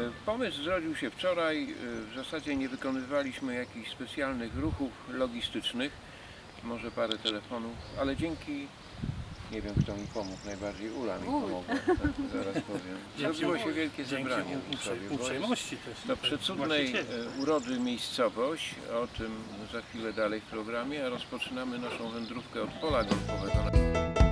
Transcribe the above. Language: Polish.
E, pomysł zrodził się wczoraj. E, w zasadzie nie wykonywaliśmy jakichś specjalnych ruchów logistycznych, może parę telefonów, ale dzięki, nie wiem kto mi pomógł, najbardziej Ula mi pomogła, tak zaraz powiem. Zrobiło się wielkie zebranie w uprzejmości też. to przecudnej e, urody miejscowość, o tym za chwilę dalej w programie, a rozpoczynamy naszą wędrówkę od pola golfowego.